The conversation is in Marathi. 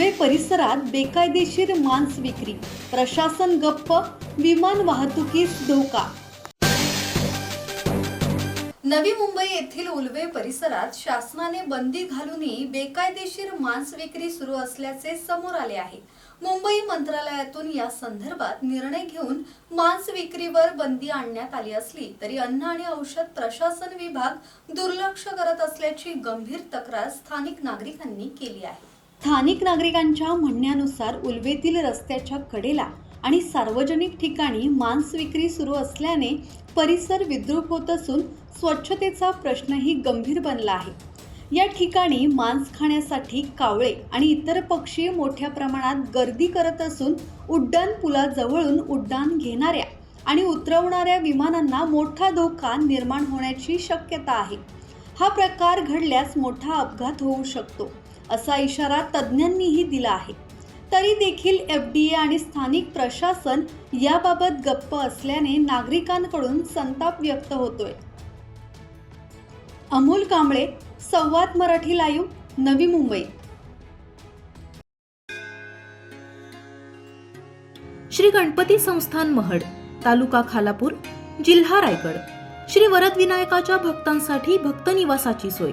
रेल्वे परिसरात बेकायदेशीर मांस विक्री प्रशासन गप्प विमान वाहतुकीस धोका. नवी मुंबई येथील उलवे परिसरात शासनाने बंदी घालूनही बेकायदेशीर मांस विक्री सुरू असल्याचे समोर आले आहे. मुंबई मंत्रालयातून या संदर्भात निर्णय घेऊन मांस विक्रीवर बंदी आणण्यात आली असली तरी अन्न आणि औषध प्रशासन विभाग दुर्लक्ष करत असल्याची गंभीर तक्रार स्थानिक नागरिकांनी केली आहे. स्थानिक नागरिकांच्या म्हणण्यानुसार उलवेतील रस्त्याच्या कडेला आणि सार्वजनिक ठिकाणी मांस विक्री सुरू असल्याने परिसर विद्रूप होत असून स्वच्छतेचा प्रश्नही गंभीर बनला आहे. या ठिकाणी मांस खाण्यासाठी कावळे आणि इतर पक्षी मोठ्या प्रमाणात गर्दी करत असून उड्डाण पुलाजवळून उड्डाण घेणाऱ्या आणि उतरवणाऱ्या विमानांना मोठा धोका निर्माण होण्याची शक्यता आहे. हा प्रकार घडल्यास मोठा अपघात होऊ शकतो. असा इशारा तज्ज्ञांनीही दिला आहे. तरी देखील एफ डी ए आणि स्थानिक प्रशासन याबाबत गप्प असल्याने नागरिकांकडून संताप व्यक्त होतोय. अमोल कांबळे संवाद मराठी लाईव्ह नवी मुंबई. श्री गणपती संस्थान महड तालुका खालापूर जिल्हा रायगड. श्री वरदविनायकाच्या भक्तांसाठी भक्त निवासाची सोय.